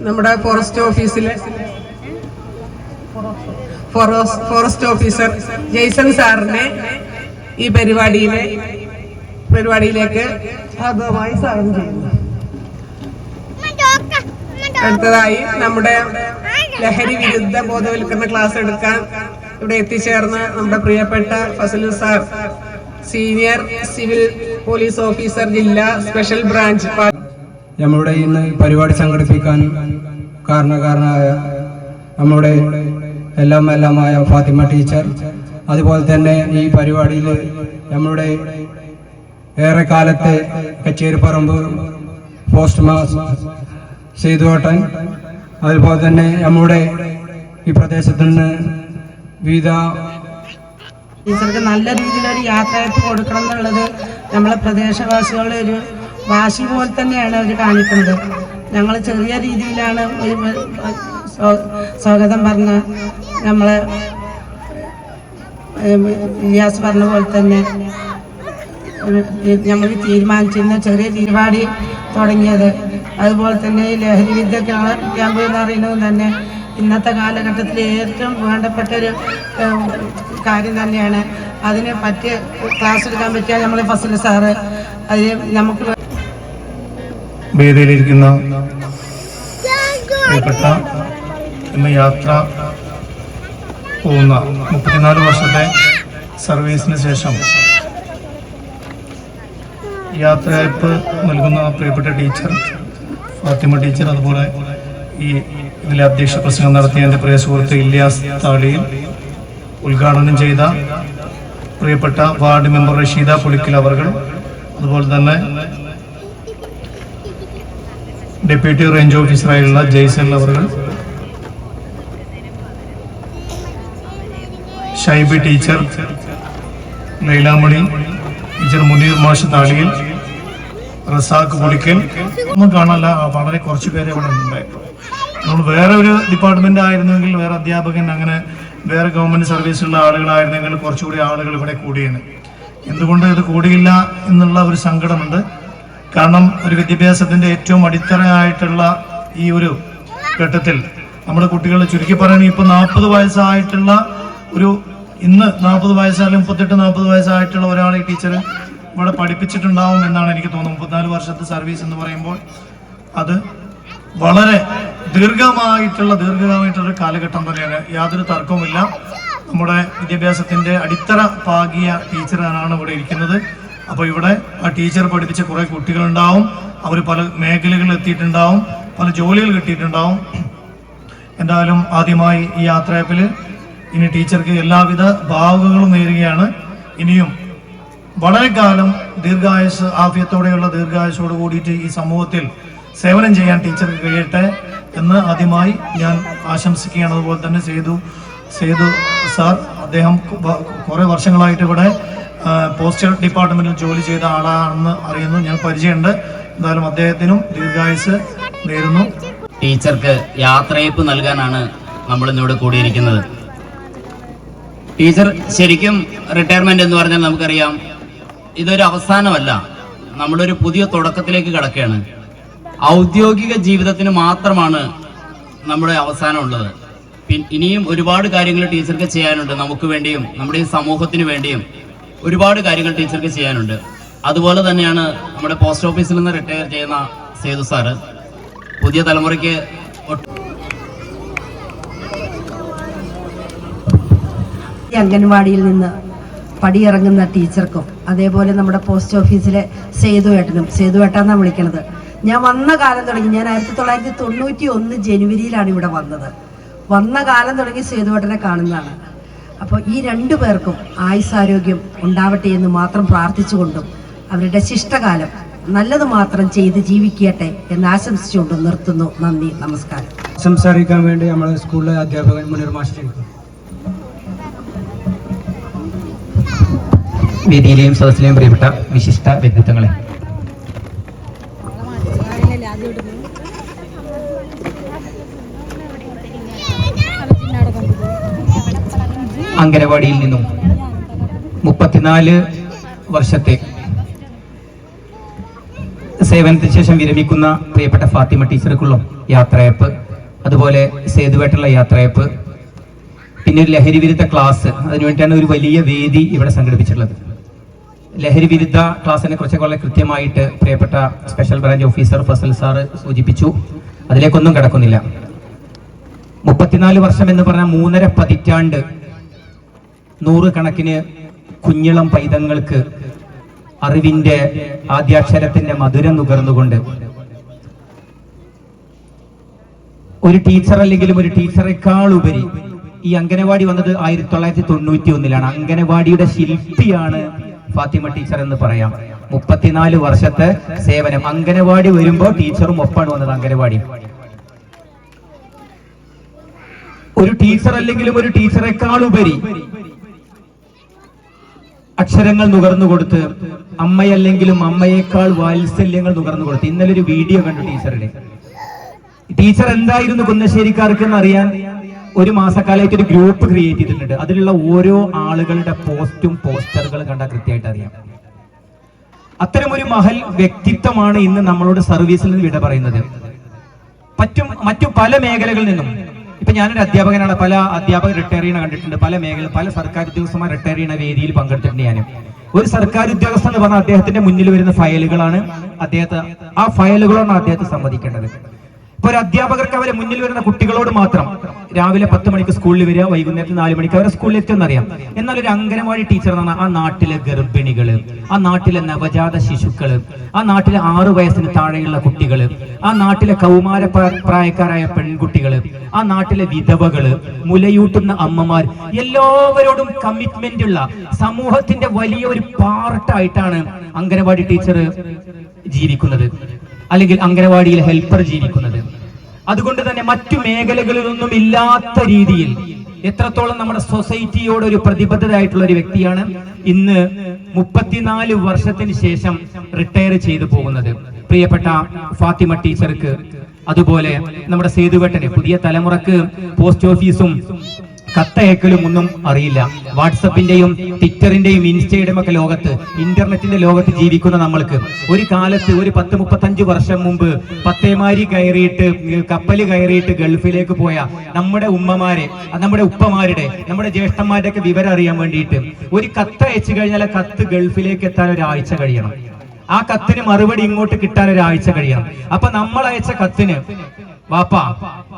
നമ്മുടെ ഫോറസ്റ്റ് ഓഫീസിലെ four s- forest officer Jason സാറിനെ ഈ പരിപാടിയിലെ പരിപാടിയിലേക്ക് ഭാഗമായി സ്വാഗതം ചെയ്യുന്നു. അടുത്തതായി നമ്മുടെ ലഹരി വിരുദ്ധ ബോധവൽക്കരണ ക്ലാസ് എടുക്കാൻ ഇവിടെ എത്തിച്ചേർന്ന നമ്മുടെ പ്രിയപ്പെട്ട Fazalu sir senior civil police officer ജില്ലാ സ്പെഷ്യൽ ബ്രാഞ്ച് നമ്മുടെ ഇന്ന് പരിപാടി സംഘടിപ്പിക്കാൻ കാരണക്കാരനായ നമ്മുടെ എല്ലാം എല്ലാമായ ഫാത്തിമ ടീച്ചർ അതുപോലെ തന്നെ ഈ പരിപാടിയിൽ നമ്മുടെ ഏറെക്കാലത്തെ കച്ചേരിപ്പറമ്പ് പോസ്റ്റ് മാസ് സേതുവട്ടൻ അതുപോലെ തന്നെ നമ്മുടെ ഈ പ്രദേശത്ത് നിന്ന് വിവിധ ടീച്ചർക്ക് നല്ല രീതിയിലൊരു യാത്രയപ്പ് കൊടുക്കണം എന്നുള്ളത് നമ്മളെ പ്രദേശവാസികളുടെ ഒരു വാശി പോലെ തന്നെയാണ് അവർ കാണിക്കുന്നത്. ഞങ്ങൾ ചെറിയ രീതിയിലാണ് സ്വാഗതം പറഞ്ഞ നമ്മളെ ഇലിയാസ് പറഞ്ഞ പോലെ തന്നെ നമ്മൾ തീരുമാനിച്ചിരുന്ന ചെറിയ പരിപാടി തുടങ്ങിയത്. അതുപോലെ തന്നെ ലഹരി വിദ്യ ക്യാമ്പ് എന്ന് പറയുന്നത് തന്നെ ഇന്നത്തെ കാലഘട്ടത്തിൽ ഏറ്റവും വേണ്ടപ്പെട്ട ഒരു കാര്യം തന്നെയാണ്. അതിന് പറ്റിയ ക്ലാസ് എടുക്കാൻ പറ്റിയ നമ്മളെ ഫസൽ സാറ് അതിന് നമുക്ക് വേദിയിലിരിക്കുന്ന പ്രിയപ്പെട്ട ഇന്ന് യാത്ര പോകുന്ന മുപ്പത്തിനാല് വർഷത്തെ സർവീസിന് ശേഷം യാത്രയപ്പ് നൽകുന്ന പ്രിയപ്പെട്ട ടീച്ചർ ഫാത്തിമ ടീച്ചർ അതുപോലെ ഈ ഇതിലെ അധ്യക്ഷ പ്രസംഗം നടത്തിയ എന്റെ പ്രിയ സുഹൃത്ത് ഇല്യാസ് താളിയിൽ ഉദ്ഘാടനം ചെയ്ത പ്രിയപ്പെട്ട വാർഡ് മെമ്പർ റഷീദ പുളിക്കൽ അവർ അതുപോലെ തന്നെ ഡെപ്യൂട്ടി റേഞ്ച് ഓഫീസറായുള്ള ജയ്സൽ അവർ ഷൈബി ടീച്ചർ ലൈലാമണി ടീച്ചർ മുനീർ മാഷ് താളിയിൽ റസാഖ് പുളിക്കൽ. ഒന്നും കാണല്ല വളരെ കുറച്ച് പേരെ ഇവിടെ ഉണ്ടായിട്ടുള്ളൂ നമ്മൾ വേറെ ഒരു ഡിപ്പാർട്ട്മെന്റ് ആയിരുന്നെങ്കിൽ വേറെ അധ്യാപകൻ അങ്ങനെ വേറെ ഗവൺമെന്റ് സർവീസിലുള്ള ആളുകളായിരുന്നെങ്കിൽ കുറച്ചുകൂടി ആളുകൾ ഇവിടെ കൂടിയാണ് എന്തുകൊണ്ട് ഇത് കൂടിയില്ല എന്നുള്ള ഒരു സങ്കടമുണ്ട്. കാരണം ഒരു വിദ്യാഭ്യാസത്തിന്റെ ഏറ്റവും അടിത്തറയായിട്ടുള്ള ഈ ഒരു ഘട്ടത്തിൽ നമ്മുടെ കുട്ടികളെ ചുരുക്കി പറയുകയാണെങ്കിൽ ഇപ്പൊ നാൽപ്പത് വയസ്സായിട്ടുള്ള ഒരു ഇന്ന് നാൽപ്പത് വയസ്സായാലും മുപ്പത്തെട്ട് നാൽപ്പത് വയസ്സായിട്ടുള്ള ഒരാളെ ടീച്ചർ ഇവിടെ പഠിപ്പിച്ചിട്ടുണ്ടാവും എന്നാണ് എനിക്ക് തോന്നുന്നത്. മുപ്പത്തിനാല് വർഷത്തെ സർവീസ് എന്ന് പറയുമ്പോൾ അത് വളരെ ദീർഘമായിട്ടുള്ള ദീർഘമായിട്ടുള്ള കാലഘട്ടം തന്നെയാണ്. യാതൊരു തർക്കവുമില്ല. നമ്മുടെ വിദ്യാഭ്യാസത്തിന്റെ അടിത്തറ പാകിയ ടീച്ചറാണ് ഇവിടെ ഇരിക്കുന്നത്. അപ്പോൾ ഇവിടെ ആ ടീച്ചർ പഠിപ്പിച്ച കുറെ കുട്ടികളുണ്ടാവും. അവർ പല മേഖലകളിൽ എത്തിയിട്ടുണ്ടാവും. പല ജോലികൾ കിട്ടിയിട്ടുണ്ടാവും. എന്തായാലും ആദ്യമായി ഈ യാത്രയപ്പിൽ ഇനി ടീച്ചർക്ക് എല്ലാവിധ ഭാവുകകളും നേരുകയാണ്. ഇനിയും വളരെ കാലം ദീർഘായുസ് ആഫ്യത്തോടെയുള്ള ദീർഘായുസോട് കൂടിയിട്ട് ഈ സമൂഹത്തിൽ സേവനം ചെയ്യാൻ ടീച്ചർക്ക് കഴിയട്ടെ എന്ന് ആദ്യമായി ഞാൻ ആശംസിക്കുകയാണ്. അതുപോലെ തന്നെ സേതു സേതു സാർ അദ്ദേഹം കുറേ വർഷങ്ങളായിട്ട് ഇവിടെ പോസ്റ്റൽ ഡിപ്പാർട്ട്മെന്റിൽ ജോലി ചെയ്ത ആളാണെന്ന് അറിയുന്നു. ഞാൻ പരിചയമുണ്ട്. എന്തായാലും അദ്ദേഹത്തിനും ദീർഘായുസ് നേരുന്നു. ടീച്ചർക്ക് യാത്രയപ്പ് നൽകാനാണ് നമ്മൾ ഇന്നിവിടെ കൂടിയിരിക്കുന്നത്. ടീച്ചർ ശരിക്കും റിട്ടയർമെന്റ് എന്ന് പറഞ്ഞാൽ നമുക്കറിയാം ഇതൊരു അവസാനമല്ല. നമ്മളൊരു പുതിയ തുടക്കത്തിലേക്ക് കിടക്കുകയാണ്. ഔദ്യോഗിക ജീവിതത്തിന് മാത്രമാണ് നമ്മുടെ അവസാനം ഉള്ളത് പിൻ ഇനിയും ഒരുപാട് കാര്യങ്ങൾ ടീച്ചർക്ക് ചെയ്യാനുണ്ട്. നമുക്ക് വേണ്ടിയും നമ്മുടെ ഈ സമൂഹത്തിന് വേണ്ടിയും. ഒരുപാട് കാര്യങ്ങൾ ടീച്ചർക്ക് ചെയ്യാനുണ്ട്. അതുപോലെ തന്നെയാണ് നമ്മുടെ പോസ്റ്റ് ഓഫീസിൽ നിന്ന് റിട്ടയർ ചെയ്യുന്ന സേതു സാറ് പുതിയ തലമുറയ്ക്ക് അംഗൻവാടിയിൽ നിന്ന് പടിയിറങ്ങുന്ന ടീച്ചർക്കും അതേപോലെ നമ്മുടെ പോസ്റ്റ് ഓഫീസിലെ സേതു ഏട്ടനും സേതു ഏട്ടാന്നാണ് വിളിക്കണത്. ഞാൻ വന്ന കാലം തുടങ്ങി ഞാൻ ആയിരത്തി തൊള്ളായിരത്തി തൊണ്ണൂറ്റി ഒന്ന് ജനുവരിയിലാണ് ഇവിടെ വന്നത്. വന്ന കാലം തുടങ്ങി സേതു ഏട്ടനെ കാണുന്നതാണ്. അപ്പോൾ ഈ രണ്ടു പേർക്കും ആയുസാരോഗ്യം ഉണ്ടാവട്ടെ എന്ന് മാത്രം പ്രാർത്ഥിച്ചുകൊണ്ടും അവരുടെ ശിഷ്ടകാലം നല്ലത് മാത്രം ചെയ്ത് ജീവിക്കട്ടെ എന്ന് ആശംസിച്ചുകൊണ്ടും നിർത്തുന്നു. നന്ദി നമസ്കാരം. സംസാരിക്കാൻ വേണ്ടി നമ്മുടെ സ്കൂളിലെ അധ്യാപകൻ മുനീർ മാസ്റ്റർ വേദിയിലെയും സദസ്സിലെയും പ്രിയപ്പെട്ട വിശിഷ്ട വ്യക്തിത്വങ്ങളെ അങ്കനവാടിയിൽ നിന്നും മുപ്പത്തിനാല് വർഷത്തെ സേവനത്തിന് ശേഷം വിരമിക്കുന്ന പ്രിയപ്പെട്ട ഫാത്തിമ ടീച്ചർക്കുള്ള യാത്രയപ്പ് അതുപോലെ സേതുവായിട്ടുള്ള യാത്രയപ്പ് പിന്നെ ഒരു ലഹരി വിരുദ്ധ ക്ലാസ് അതിനുവേണ്ടിയാണ് ഒരു വലിയ വേദി ഇവിടെ സംഘടിപ്പിച്ചിട്ടുള്ളത്. ലഹരി വിരുദ്ധ ക്ലാസ്സിനെ കുറിച്ച് വളരെ കൃത്യമായിട്ട് പ്രിയപ്പെട്ട special branch officer Fazal sir സൂചിപ്പിച്ചു. അതിലേക്കൊന്നും കിടക്കുന്നില്ല. മുപ്പത്തിനാല് വർഷം എന്ന് പറഞ്ഞാൽ മൂന്നര പതിറ്റാണ്ട് നൂറുകണക്കിന് കുഞ്ഞിളം പൈതങ്ങൾക്ക് അറിവിന്റെ ആദ്യാക്ഷരത്തിന്റെ മധുരം നുകർന്നുകൊണ്ട് ഒരു ടീച്ചർ അല്ലെങ്കിലും ഒരു ടീച്ചറെക്കാൾ ഉപരി ഈ അംഗനവാടി വന്നത് ആയിരത്തി തൊള്ളായിരത്തി തൊണ്ണൂറ്റി ഒന്നിലാണ് അംഗനവാടിയുടെ ശില്പിയാണ് ഫാത്തിമ ടീച്ചർ എന്ന് പറയാം. മുപ്പത്തിനാല് വർഷത്തെ സേവനം. അംഗനവാടി വരുമ്പോ ടീച്ചറും ഒപ്പാണ് വന്നത് അംഗനവാടി ഒരു ടീച്ചർ അല്ലെങ്കിലും ഒരു ടീച്ചറെക്കാൾ ഉപരി അക്ഷരങ്ങൾ നുകർന്നു കൊടുത്ത് അമ്മയല്ലെങ്കിലും അമ്മയേക്കാൾ വാത്സല്യങ്ങൾ നുകർന്നു കൊടുത്ത്. ഇന്നലെ ഒരു വീഡിയോ കണ്ടു ടീച്ചറുടെ ടീച്ചർ എന്തായിരുന്നു കുന്നശ്ശേരിക്കാർക്ക് എന്ന് അറിയാൻ ഒരു മാസക്കാലമായിട്ട് ഒരു ഗ്രൂപ്പ് ക്രിയേറ്റ് ചെയ്തിട്ടുണ്ട്. അതിലുള്ള ഓരോ ആളുകളുടെ പോസ്റ്റും പോസ്റ്ററുകളും കണ്ടാൽ കൃത്യമായിട്ട് അറിയാം. അത്തരം ഒരു മഹൽ വ്യക്തിത്വമാണ് ഇന്ന് നമ്മളോട് സർവീസിൽ നിന്ന് വിട പറയുന്നത്. മറ്റു മറ്റു പല മേഖലകളിൽ നിന്നും ഇപ്പൊ ഞാനൊരു അധ്യാപകനാണ്. പല അധ്യാപകർ റിട്ടയർ ചെയ്യണ കണ്ടിട്ടുണ്ട്. പല മേഖല പല സർക്കാർ ഉദ്യോഗസ്ഥന്മാർ റിട്ടയർ ചെയ്യുന്ന വേദിയിൽ പങ്കെടുത്തിട്ടുണ്ട് ഞാൻ ഒരു സർക്കാർ ഉദ്യോഗസ്ഥൻ എന്ന് പറഞ്ഞാൽ അദ്ദേഹത്തിന്റെ മുന്നിൽ വരുന്ന ഫയലുകളാണ് അദ്ദേഹത്തെ ആ ഫയലുകളാണ് അദ്ദേഹത്തെ സംവദിക്കേണ്ടത്. ഇപ്പൊ ഒരു അധ്യാപകർക്ക് അവരെ മുന്നിൽ വരുന്ന കുട്ടികളോട് മാത്രം രാവിലെ പത്ത് മണിക്ക് സ്കൂളിൽ വരിക വൈകുന്നേരത്തെ നാല് മണിക്ക് അവരെ സ്കൂളിൽ എത്തുമെന്നറിയാം എന്നാൽ ഒരു അംഗനവാടി ടീച്ചർ എന്ന് പറഞ്ഞാൽ ആ നാട്ടിലെ ഗർഭിണികൾ ആ നാട്ടിലെ നവജാത ശിശുക്കൾ ആ നാട്ടിലെ ആറു വയസ്സിന് താഴെയുള്ള കുട്ടികൾ ആ നാട്ടിലെ കൗമാര പ്രാ- പ്രായക്കാരായ പെൺകുട്ടികൾ ആ നാട്ടിലെ വിധവകൾ മുലയൂട്ടുന്ന അമ്മമാർ എല്ലാവരോടും കമ്മിറ്റ്മെന്റ് ഉള്ള സമൂഹത്തിന്റെ വലിയ ഒരു പാർട്ടായിട്ടാണ് അംഗനവാടി ടീച്ചർ ജീവിക്കുന്നത്. അല്ലെങ്കിൽ അംഗനവാടിയിൽ ഹെൽപ്പർ ജീവിക്കുന്നത്. അതുകൊണ്ട് തന്നെ മറ്റു മേഖലകളിലൊന്നും ഇല്ലാത്ത രീതിയിൽ എത്രത്തോളം നമ്മുടെ സൊസൈറ്റിയോട് ഒരു പ്രതിബദ്ധത ആയിട്ടുള്ള ഒരു വ്യക്തിയാണ് ഇന്ന് മുപ്പത്തിനാല് വർഷത്തിന് ശേഷം റിട്ടയർ ചെയ്തു പോകുന്നത്. പ്രിയപ്പെട്ട ഫാത്തിമ ടീച്ചർക്ക് അതുപോലെ നമ്മുടെ സേതുവേട്ടന് പുതിയ തലമുറയ്ക്ക് പോസ്റ്റ് ഓഫീസും കത്തയക്കലും ഒന്നും അറിയില്ല. വാട്സപ്പിന്റെയും ട്വിറ്ററിന്റെയും ഇൻസ്റ്റയുടെയും ഒക്കെ ലോകത്ത് ഇന്റർനെറ്റിന്റെ ലോകത്ത് ജീവിക്കുന്ന നമ്മൾക്ക് ഒരു കാലത്ത് ഒരു പത്ത് മുപ്പത്തഞ്ച് വർഷം മുമ്പ് പത്തേമാരി കയറിയിട്ട് കപ്പൽ കയറിയിട്ട് ഗൾഫിലേക്ക് പോയ നമ്മുടെ ഉമ്മമാരെ നമ്മുടെ ഉപ്പമാരുടെ നമ്മുടെ ജ്യേഷ്ഠന്മാരുടെ ഒക്കെ വിവരം അറിയാൻ വേണ്ടിയിട്ട് ഒരു കത്ത് അയച്ചു കഴിഞ്ഞാൽ ആ കത്ത് ഗൾഫിലേക്ക് എത്താൻ ഒരാഴ്ച കഴിയണം. ആ കത്തിന് മറുപടി ഇങ്ങോട്ട് കിട്ടാൻ ഒരാഴ്ച കഴിയണം. അപ്പൊ നമ്മൾ അയച്ച കത്തിന് വാപ്പാ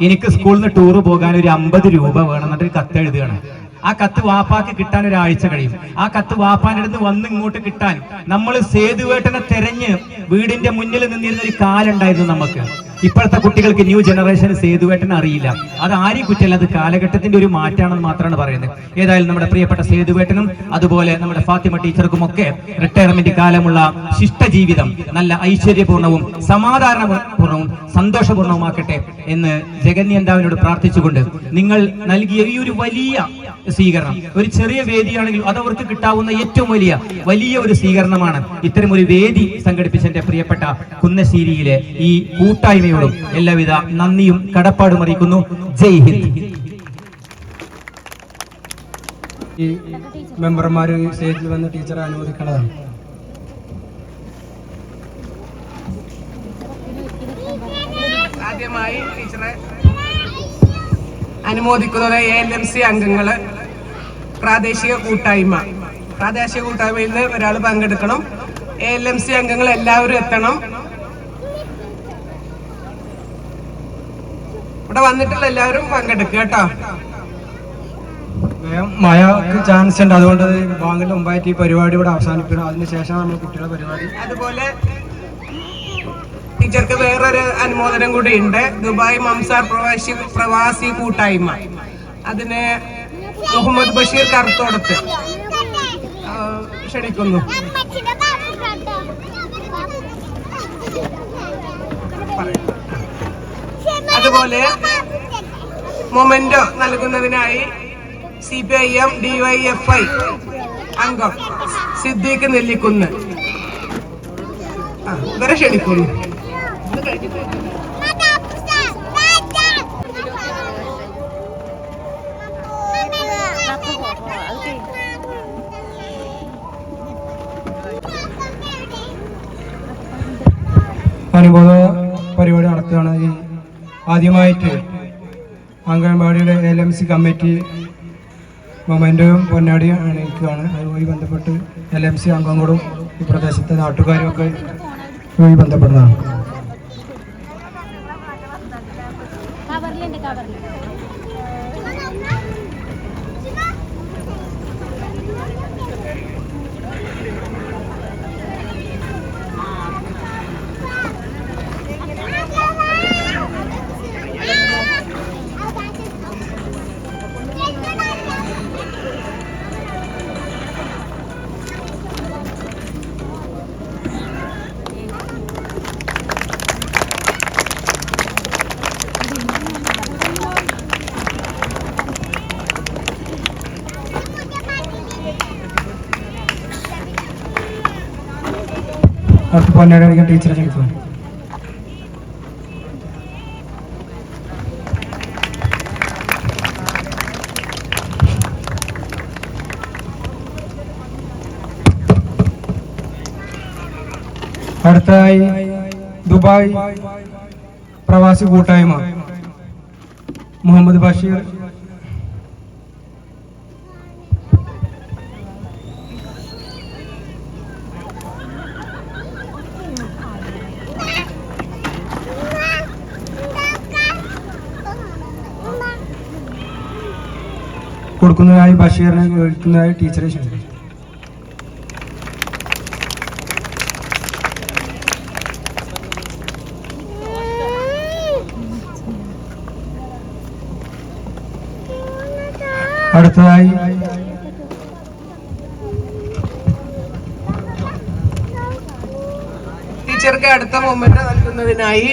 എനിക്ക് സ്കൂളിൽ നിന്ന് ടൂറ് പോകാൻ ഒരു അമ്പത് രൂപ വേണം എന്നിട്ട് ഒരു കത്ത് എഴുതുകയാണ്. ആ കത്ത് വാപ്പാക്ക് കിട്ടാൻ ഒരാഴ്ച കഴിയും. ആ കത്ത് വാപ്പാന്റെ അടുത്ത് വന്ന് ഇങ്ങോട്ട് കിട്ടാൻ നമ്മൾ സേതുവേട്ടനെ തെരഞ്ഞ് വീടിന്റെ മുന്നിൽ നിന്നിരുന്ന ഒരു കാലുണ്ടായിരുന്നു നമുക്ക്. ഇപ്പോഴത്തെ കുട്ടികൾക്ക് ന്യൂ ജനറേഷൻ സേതുവേട്ടൻ അറിയില്ല. അത് ആരെയും കുറ്റല്ല അത് കാലഘട്ടത്തിന്റെ ഒരു മാറ്റാണെന്ന് മാത്രമാണ് പറയുന്നത്. ഏതായാലും നമ്മുടെ പ്രിയപ്പെട്ട സേതുവേട്ടനും അതുപോലെ നമ്മുടെ ഫാത്തിമ ടീച്ചർക്കും ഒക്കെ റിട്ടയർമെന്റ് കാലമുള്ള ശിഷ്ടജീവിതം നല്ല ഐശ്വര്യപൂർണവും സമാധാനപൂർണവും സന്തോഷപൂർണവുമാക്കട്ടെ എന്ന് ജഗന്യന്താവിനോട് പ്രാർത്ഥിച്ചുകൊണ്ട് നിങ്ങൾ നൽകിയ ഈ ഒരു വലിയ സ്വീകരണം ഒരു ചെറിയ വേദിയാണെങ്കിലും അത് അവർക്ക് കിട്ടാവുന്ന ഏറ്റവും വലിയ വലിയ ഒരു സ്വീകരണമാണ്. ഇത്തരം ഒരു വേദി സംഘടിപ്പിച്ച പ്രിയപ്പെട്ട കുന്നശ്ശേരിയിലെ ഈ കൂട്ടായ്മയോടും എല്ലാവിധ നന്ദിയും കടപ്പാടും അറിയിക്കുന്നു. ജയ് ഹിന്ദ്. ഈ മെമ്പർമാർ സ്റ്റേജിൽ വന്ന് ടീച്ചറെ അനുവദിക്കേണ്ടതാണ് ആദ്യമായി ടീച്ചറെ അനുമോദിക്കുന്നത് എ എൽ എം സി അംഗങ്ങൾ. പ്രാദേശിക കൂട്ടായ്മ. പ്രാദേശിക കൂട്ടായ്മയിൽ നിന്ന് ഒരാൾ പങ്കെടുക്കണം. എ എൽ എം സി അംഗങ്ങൾ എല്ലാവരും എത്തണം. ഇവിടെ വന്നിട്ടുള്ള എല്ലാവരും പങ്കെടുക്കുക കേട്ടോ. മഴക്ക് ചാൻസ് ഉണ്ട്. അതുകൊണ്ട് ബാങ്കിന്റെ മുമ്പായിട്ട് ഈ പരിപാടി ഇവിടെ അവസാനിപ്പിക്കണം. അതിനുശേഷം നമ്മൾ കുട്ടികളുടെ പരിപാടി. അതുപോലെ ടീച്ചർക്ക് വേറൊരു അനുമോദനം കൂടി ഉണ്ട്. ദുബായ് മംസാർ പ്രവാസി പ്രവാസി കൂട്ടായ്മ. അതിന് മുഹമ്മദ് ബഷീർ കറുത്തോടത്ത്. ക്ഷണിക്കുന്നു. ക്ഷണിക്കുന്നു അതുപോലെ മൊമെന്റോ നൽകുന്നതിനായി C P I M DYFI അംഗം സിദ്ദീഖ് നെല്ലിക്കുന്ന്. ഇവരെ ക്ഷണിക്കുന്നു. അനുബോധ പരിപാടി നടത്തുകയാണ് ഈ ആദ്യമായിട്ട് അംഗൻവാടിയുടെ എൽ എം സി കമ്മിറ്റി മൊമെന്റും പൊന്നാടിയും അണിയിക്കുകയാണ് അതുമായി ബന്ധപ്പെട്ട് എൽ എം സി അംഗങ്ങളും ഈ പ്രദേശത്തെ നാട്ടുകാരും ഒക്കെ ഇതുമായി ബന്ധപ്പെടുന്നതാണ്. കവറിലുണ്ട് കവറിൽ അടുത്ത് പൊന്നാടി അടിക്കാൻ ടീച്ചറെ ക്ഷണിക്കുന്നു അടുത്തതായി ദുബായ് പ്രവാസി കൂട്ടായ്മ. മുഹമ്മദ് ബഷീർ ബഷീറിനെ വിളിക്കുന്നതായി ടീച്ചറെ ക്ഷണിച്ചു അടുത്തതായി ടീച്ചർക്ക് അടുത്ത മൊമെന്റ് നൽകുന്നതിനായി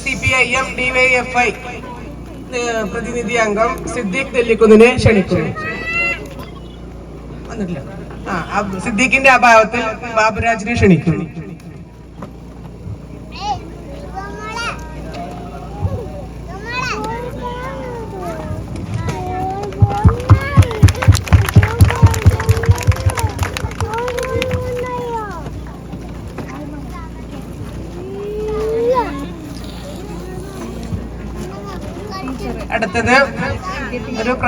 C P I M DYFI പ്രതിനിധി അംഗം സിദ്ദീഖ് നെല്ലിക്കുന്നിനെ ക്ഷണിക്കുന്നു. വന്നിട്ടില്ല. ആ സിദ്ദീഖിന്റെ അഭാവത്തിൽ ബാബുരാജിനെ ക്ഷണിക്കുന്നു.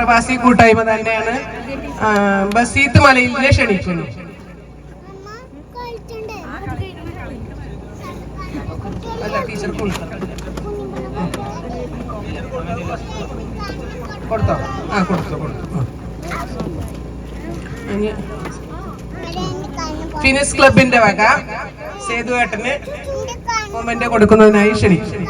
പ്രവാസി കൂട്ടായ്മ തന്നെയാണ്. ബസീത്ത് മലയിലെ ക്ഷണിക്കുന്നു. കൊടുത്തോ? ആ കൊടുത്തു കൊടുത്തു. ഫിനിസ് ക്ലബിന്റെ വക. സേതുവേട്ടന് മൊമെന്റ് കൊടുക്കുന്നതിനായി ക്ഷണിക്കുന്നു.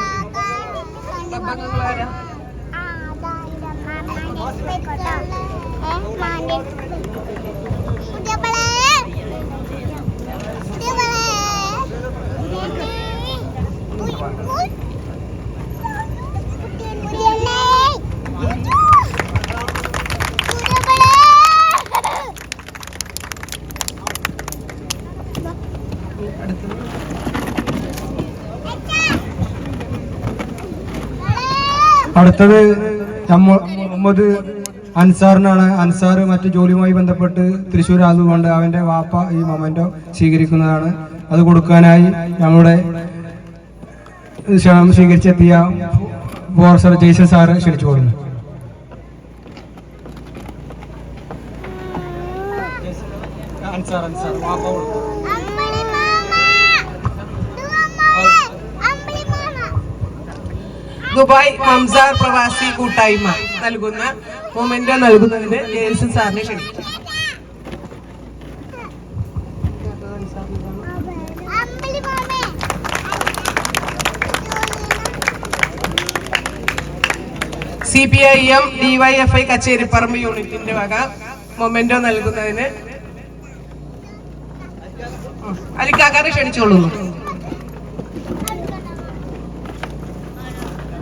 അടുത്തത് മുഹമ്മദ് അൻസാറിനാണ്. അൻസാർ മറ്റു ജോലിയുമായി ബന്ധപ്പെട്ട് തൃശ്ശൂർ ആയതുകൊണ്ട് അവന്റെ വാപ്പ ഈ മൊമെന്റോ സ്വീകരിക്കുന്നതാണ്. അത് കൊടുക്കാനായി നമ്മുടെ ക്ഷണം സ്വീകരിച്ചെത്തിയ ഫോറസ്റ്റർ ജയ്സൻ സാറ് ക്ഷണിച്ചു കൊടുക്കുന്നു അൻസാർ അൻസാർ വാപ്പ ദുബായ് മംസാർ പ്രവാസി കൂട്ടായ്മ നൽകുന്ന മൊമെന്റ് നൽകുന്നതിന് ജെയ്സൺ സാറിനെ ക്ഷണിക്കും C P I M DYFI Kacheriparambu യൂണിറ്റിന്റെ വക മൊമെന്റോ നൽകുന്നതിന്. അലിക്കാക്കാരെ ക്ഷണിച്ചോളൂ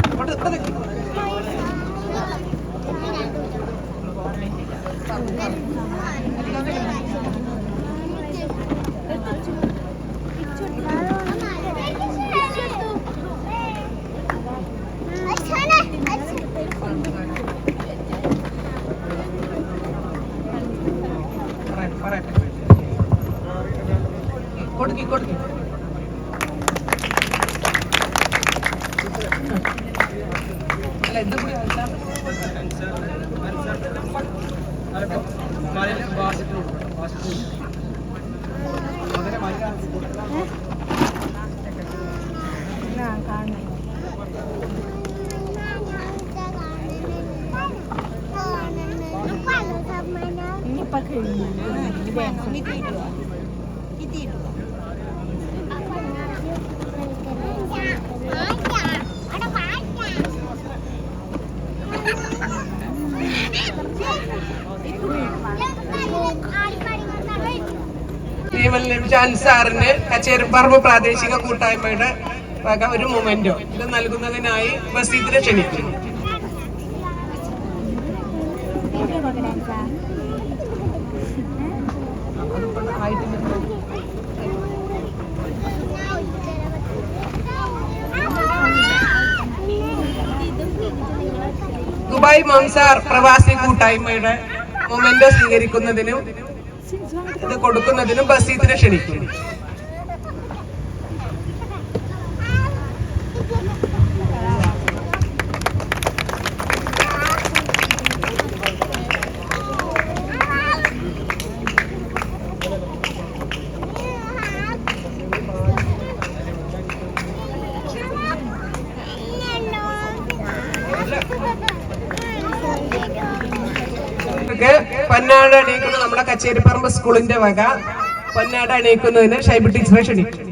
ഇവിടെ ഇവിടെ നിൽക്ക്. പറയട്ടെ, പറയട്ടെ. കൊടുക്കി കൊടുക്കി ജീവൻ ലഭിച്ച അൻസാറിന് കച്ചേരിപ്പറമ്പ് പ്രാദേശിക കൂട്ടായ്മയുടെ ഒരു മൊമെന്റോ ഇത് നൽകുന്നതിനായി ബസീദിനെ ക്ഷണിക്കുന്നു. ദുബായ് മംസാർ പ്രവാസി കൂട്ടായ്മയുടെ മൊമെന്റോ സ്വീകരിക്കുന്നതിനും ഇത് കൊടുക്കുന്നതിനും ബസീദിനെ ക്ഷണിക്കുന്നു. കച്ചേരിപ്പറമ്പ് സ്കൂളിന്റെ വക പൊന്നാട അണിയിക്കുന്നതിന് ഷൈബ് ടീച്ചറെ ക്ഷണിക്കും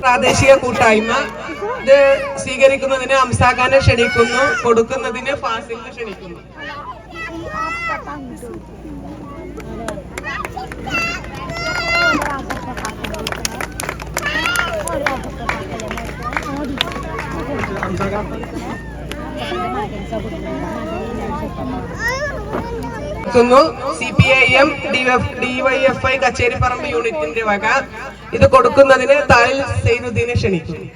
പ്രാദേശിക കൂട്ടായ്മ ഇത് സ്വീകരിക്കുന്നതിന് അംസാഖാനെ ക്ഷണിക്കുന്നു കൊടുക്കുന്നതിന് ഫാസിലിനെ ക്ഷണിക്കുന്നു. C P I M DYFI Kacheriparambu യൂണിറ്റിന്റെ വക. ഇത് കൊടുക്കുന്നതിന് താലിൽ സൈനുദ്ദീനെ ക്ഷണിക്കുന്നു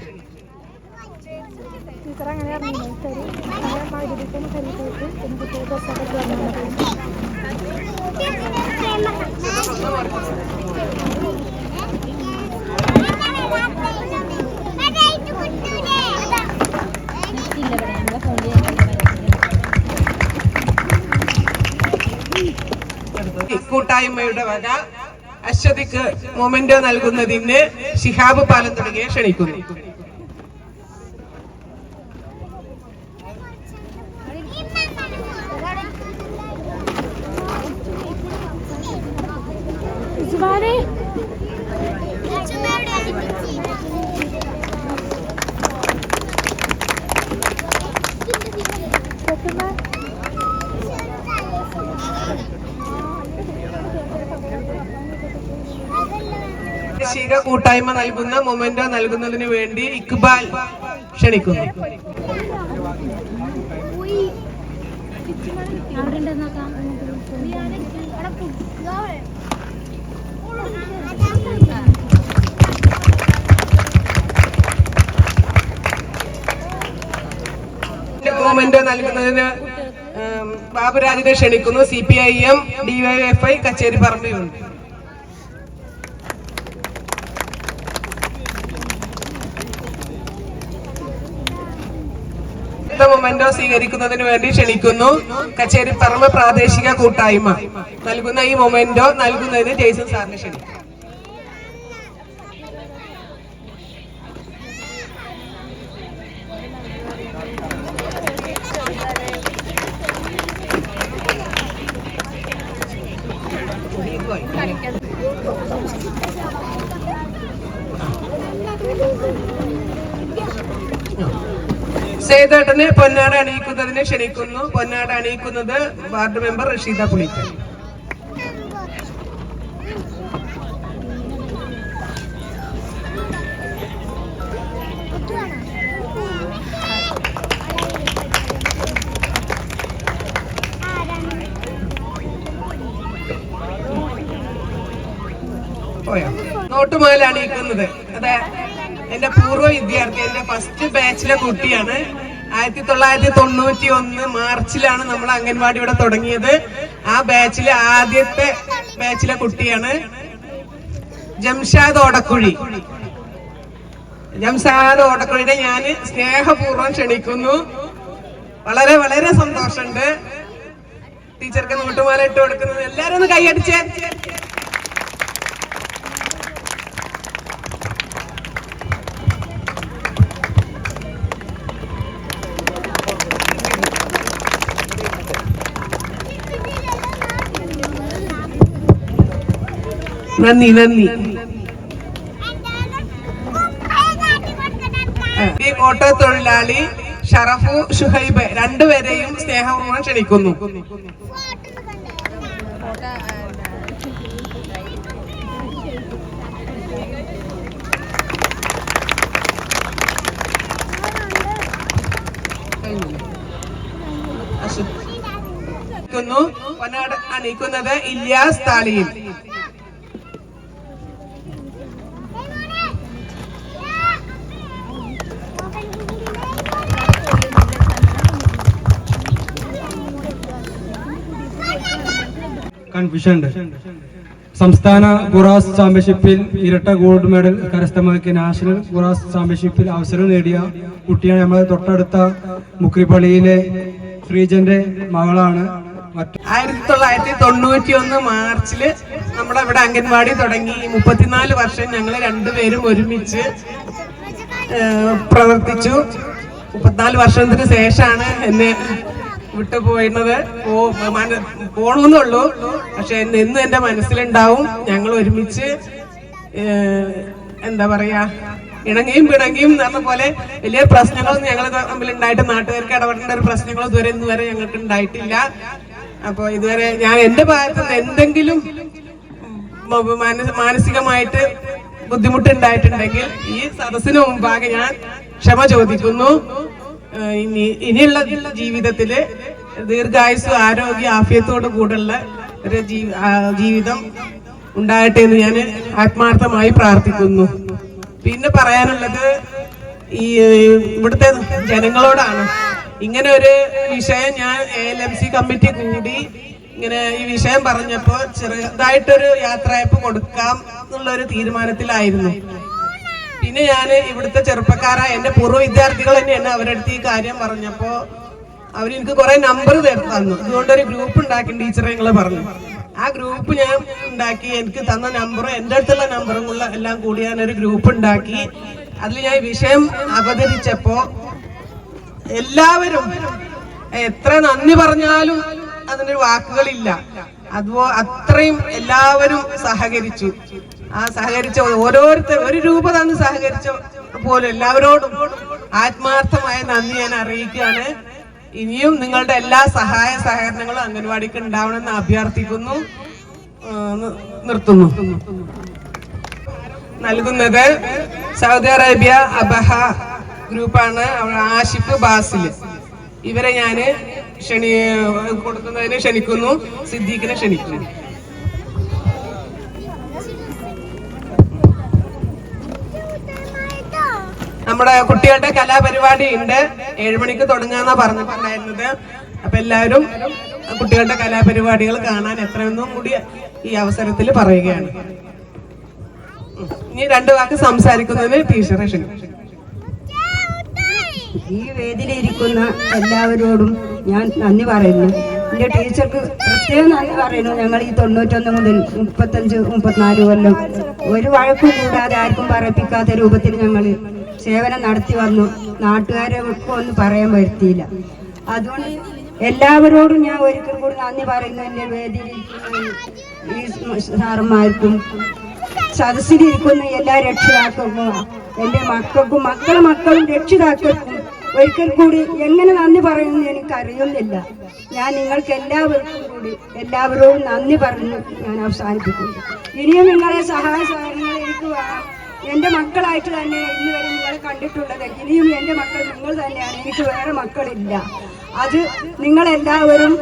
ടീച്ചർ അങ്ങനെ അറിഞ്ഞു ശരി അങ്ങനെ എനിക്ക് കൂട്ടായ്മയുടെ വക അശ്വതിക്ക് മൊമെന്റോ നൽകുന്നതിന് ഷിഹാബ് പാലം തുടങ്ങിയ ക്ഷണിക്കുന്നു. കൂട്ടായ്മ നൽകുന്ന മൊമെന്റോ നൽകുന്നതിന് വേണ്ടി ഇക്ബാൽ ക്ഷണിക്കുന്നു. മൊമെന്റോ നൽകുന്നതിന് ബാബുരാജിനെ ക്ഷണിക്കുന്നു. C P I M DYFI Kacheriparambu അടുത്ത മൊമെന്റോ സ്വീകരിക്കുന്നതിന് വേണ്ടി ക്ഷണിക്കുന്നു. കച്ചേരി പറമ്പ് പ്രാദേശിക കൂട്ടായ്മ. നൽകുന്ന ഈ മൊമെന്റോ നൽകുന്നതിന് ജെയ്സൺ സാറിനെ ക്ഷണിക്കും സേതേട്ടന് പൊന്നാട അണിയിക്കുന്നതിന് ക്ഷണിക്കുന്നു. പൊന്നാട അണിയിക്കുന്നത് വാർഡ് മെമ്പർ റഷീദ പുളിക്കൽ. നോട്ടുമാല അണിയിക്കുന്നത്. അതെ എന്റെ പൂർവ വിദ്യാർത്ഥി എന്റെ ഫസ്റ്റ് ബാച്ചിലെ കുട്ടിയാണ്. ആയിരത്തി തൊള്ളായിരത്തി തൊണ്ണൂറ്റി ഒന്ന് മാർച്ചിലാണ് നമ്മൾ അംഗൻവാടി ഇവിടെ തുടങ്ങിയത്. ആ ബാച്ചിലെ ആദ്യത്തെ ബാച്ചിലെ കുട്ടിയാണ് ജംഷാദ് ഓടക്കുഴി. ജംഷാദ് ഓടക്കുഴിനെ ഞാൻ സ്നേഹപൂർവം ക്ഷണിക്കുന്നു. വളരെ വളരെ സന്തോഷമുണ്ട്. ടീച്ചർക്ക് നോട്ടുമാല ഇട്ട് കൊടുക്കുന്നത് എല്ലാരും ഒന്ന് കൈയടിച്ചേ. നന്ദി നന്ദി. ഓട്ടോ തൊഴിലാളി ഷറഫു ഷുഹൈബ് രണ്ടുപേരെയും സ്നേഹപൂർവം ക്ഷണിക്കുന്നു. അണിയിക്കുന്നത് ഇല്യാസ് താളിയിൽ. കൺഫ്യൂഷൻ സംസ്ഥാന ഖുറാസ് ചാമ്പ്യൻഷിപ്പിൽ ഇരട്ട ഗോൾഡ് മെഡൽ കരസ്ഥമാക്കിയ നാഷണൽ ഖുറാസ് ചാമ്പ്യൻഷിപ്പിൽ അവസരം നേടിയ കുട്ടിയാണ് നമ്മൾ തൊട്ടടുത്ത മുക്രിപ്പള്ളിയിലെ ശ്രീജന്റെ മകളാണ്. ആയിരത്തി തൊള്ളായിരത്തി തൊണ്ണൂറ്റി ഒന്ന് മാർച്ചിൽ നമ്മുടെ ഇവിടെ അംഗൻവാടി തുടങ്ങി. മുപ്പത്തിനാല് വർഷം ഞങ്ങൾ രണ്ടുപേരും ഒരുമിച്ച് പ്രവർത്തിച്ചു. മുപ്പത്തിനാല് വർഷത്തിന് ശേഷമാണ് എന്നെ വിട്ടുപോയിരുന്നത്. ഓ മന- പോണമെന്നുള്ളൂ പക്ഷെ ഇന്ന് എന്റെ മനസ്സിലുണ്ടാവും ഞങ്ങൾ ഒരുമിച്ച് എന്താ പറയാ ഇണങ്ങിയും പിണങ്ങിയും എന്ന് പോലെ വലിയ പ്രശ്നങ്ങളൊന്നും ഞങ്ങൾ തമ്മിൽ ഉണ്ടായിട്ട് നാട്ടുകാർക്ക് ഇടപെടേണ്ട ഒരു പ്രശ്നങ്ങളോ ഇതുവരെ ഇതുവരെ ഞങ്ങൾക്ക് ഉണ്ടായിട്ടില്ല. അപ്പൊ ഇതുവരെ ഞാൻ എന്റെ ഭാഗത്ത് നിന്ന് എന്തെങ്കിലും മാനസികമായിട്ട് ബുദ്ധിമുട്ടുണ്ടായിട്ടുണ്ടെങ്കിൽ ഈ സദസ്സിന് മുമ്പാകെ ഞാൻ ക്ഷമ ചോദിക്കുന്നു. ഇനി ഇനിയുള്ള ജീവിതത്തിൽ ദീർഘായുസ് ആരോഗ്യ ആഫ്യത്തോടു കൂടുള്ള ഒരു ജീവിതം ഉണ്ടാകട്ടെ എന്ന് ഞാൻ ആത്മാർത്ഥമായി പ്രാർത്ഥിക്കുന്നു. പിന്നെ പറയാനുള്ളത് ഈ ഇവിടുത്തെ ജനങ്ങളോടാണ്. ഇങ്ങനെ ഒരു വിഷയം ഞാൻ A L M C committee കൂടി ഇങ്ങനെ ഈ വിഷയം പറഞ്ഞപ്പോ ചെറുതായിട്ടൊരു യാത്രയപ്പ് കൊടുക്കാം എന്നുള്ള ഒരു തീരുമാനത്തിലായിരുന്നു. പിന്നെ ഞാൻ ഇവിടുത്തെ ചെറുപ്പക്കാരായ എന്റെ പൂർവ വിദ്യാർത്ഥികൾ തന്നെയാണ് അവരടുത്ത് ഈ കാര്യം പറഞ്ഞപ്പോ അവർ എനിക്ക് കുറെ നമ്പർ തന്നു. അതുകൊണ്ട് ഒരു ഗ്രൂപ്പ് ഉണ്ടാക്കി ടീച്ചറെ നിങ്ങൾ പറഞ്ഞു. ആ ഗ്രൂപ്പ് ഞാൻ ഉണ്ടാക്കി എനിക്ക് തന്ന നമ്പറും എന്റെ അടുത്തുള്ള നമ്പറും ഉള്ള എല്ലാം കൂടി ഞാൻ ഒരു ഗ്രൂപ്പ് ഉണ്ടാക്കി. അതിൽ ഞാൻ വിഷയം അവതരിച്ചപ്പോ എല്ലാവരും എത്ര നന്ദി പറഞ്ഞാലും അതിനൊരു വാക്കുകളില്ല. അതുപോ അത്രയും എല്ലാവരും സഹകരിച്ചു. ആ സഹകരിച്ച ഓരോരുത്തർ ഒരു രൂപ തന്ന് സഹകരിച്ച പോലും എല്ലാവരോടും ആത്മാർത്ഥമായ നന്ദി ഞാൻ അറിയിക്കുകയാണ്. ഇനിയും നിങ്ങളുടെ എല്ലാ സഹായ സഹകരണങ്ങളും അംഗൻവാടിക്ക് ഉണ്ടാവണമെന്ന് അഭ്യർത്ഥിക്കുന്നു. നിർത്തുന്നു. നൽകുന്നത് സൗദി അറേബ്യ അബഹ ഗ്രൂപ്പാണ് ആഷിഫ് ബാസിൽ ഇവരെ ഞാൻ ക്ഷണി കൊടുക്കുന്നതിന് ക്ഷണിക്കുന്നു സിദ്ദീഖിനെ ക്ഷണിക്കുന്നു. നമ്മുടെ കുട്ടികളുടെ കലാപരിപാടി ഉണ്ട്. ഏഴുമണിക്ക് തുടങ്ങാന്നാ പറഞ്ഞിട്ടുണ്ടായിരുന്നത് അപ്പൊ എല്ലാവരും കുട്ടികളുടെ കലാപരിപാടികൾ കാണാൻ എത്രയൊന്നും കൂടി ഈ അവസരത്തിൽ പറയുകയാണ്. ഇനി രണ്ടു വാക്ക് സംസാരിക്കുന്നതിന് ടീച്ചറെ ക്ഷണിക്കും ഈ വേദിയിലിരിക്കുന്ന എല്ലാവരോടും ഞാൻ നന്ദി പറയുന്നു. എന്റെ ടീച്ചർക്ക് പ്രത്യേകം നന്ദി പറയുന്നു ഞങ്ങൾ ഈ തൊണ്ണൂറ്റൊന്ന് മുതൽ മുപ്പത്തഞ്ച് മുപ്പത്തിനാല് കൊല്ലം ഒരു വഴക്കും കൂടാതെ ആർക്കും പറയിപ്പിക്കാത്ത രൂപത്തിൽ ഞങ്ങൾ സേവനം നടത്തി വന്നു. നാട്ടുകാരെ ഒക്കെ ഒന്നും പറയാൻ വരുത്തിയില്ല. അതുകൊണ്ട് എല്ലാവരോടും ഞാൻ ഒരിക്കൽ കൂടി നന്ദി പറയുന്നു എന്റെ വേദിയിലിരിക്കുന്ന ഈ സാറന്മാർക്കും സദസ്സിലിരിക്കുന്ന എല്ലാ രക്ഷിതാക്കൾക്കും എന്റെ മക്കൾക്കും മക്കളെ മക്കളും രക്ഷിതാക്കൾക്കും ഒരിക്കൽ കൂടി എങ്ങനെ നന്ദി പറയുമെന്ന് എനിക്ക് അറിയുന്നില്ല ഞാൻ നിങ്ങൾക്ക് എല്ലാവർക്കും കൂടി എല്ലാവരോടും നന്ദി പറഞ്ഞു ഞാൻ അവസാനിപ്പിക്കുന്നു. ഇനിയും നിങ്ങളെ സഹായ സഹകരണങ്ങൾ എനിക്ക് വേണം. എന്റെ മക്കളായിട്ട് തന്നെ ഇന്ന് വരെ നിങ്ങളെ കണ്ടിട്ടുള്ളത് ഇനിയും എന്റെ മക്കൾ നിങ്ങൾ തന്നെയാണ്. എനിക്ക് വേറെ മക്കളില്ല. അത് നിങ്ങളെല്ലാവരും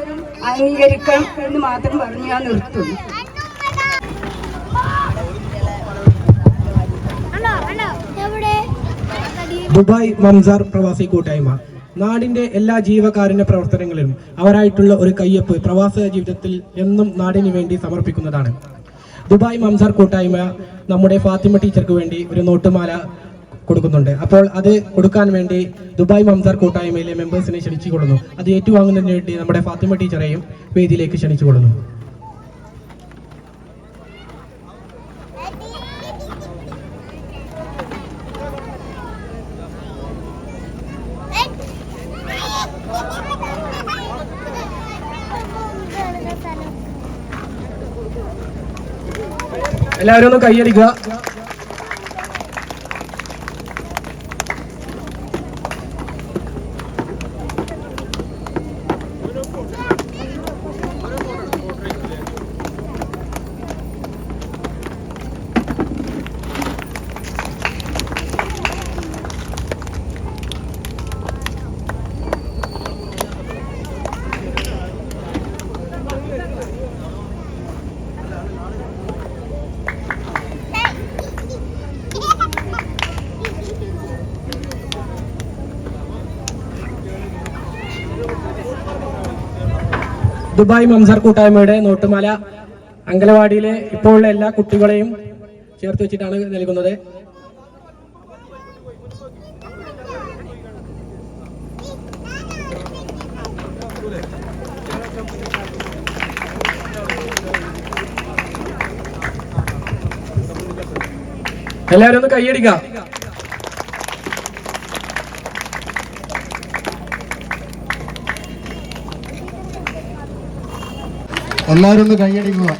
അംഗീകരിക്കണം എന്ന് മാത്രം പറഞ്ഞു ഞാൻ നിർത്തുന്നു ദുബായ് മംസാർ പ്രവാസി കൂട്ടായ്മ. നാടിന്റെ എല്ലാ ജീവകാരുണ്യ പ്രവർത്തനങ്ങളിലും അവരായിട്ടുള്ള ഒരു കയ്യൊപ്പ് പ്രവാസ ജീവിതത്തിൽ എന്നും നാടിനു വേണ്ടി സമർപ്പിക്കുന്നതാണ്. ദുബായ് മംസാർ കൂട്ടായ്മ നമ്മുടെ ഫാത്തിമ ടീച്ചർക്ക് വേണ്ടി ഒരു നോട്ടുമാല കൊടുക്കുന്നുണ്ട്. അപ്പോൾ അത് കൊടുക്കാൻ വേണ്ടി ദുബായ് മംസാർ കൂട്ടായ്മയിലെ മെമ്പേഴ്സിനെ ക്ഷണിച്ചു കൊള്ളുന്നു അത് ഏറ്റുവാങ്ങുന്നതിന് വേണ്ടി നമ്മുടെ ഫാത്തിമ ടീച്ചറെയും വേദിയിലേക്ക് ക്ഷണിച്ചു കൊള്ളുന്നു എല്ലാവരും ഒന്ന് കൈയടിക്കുക. ദുബായ് മംസർ കൂട്ടായ്മയുടെ നോട്ടുമാല അങ്കലവാടിയിലെ ഇപ്പോൾ ഉള്ള എല്ലാ കുട്ടികളെയും ചേർത്ത് വെച്ചിട്ടാണ് നൽകുന്നത്. എല്ലാവരും ഒന്ന് കൈയടിക്കാം. എല്ലാവരും ഒന്ന് കൈയടിക്കുക.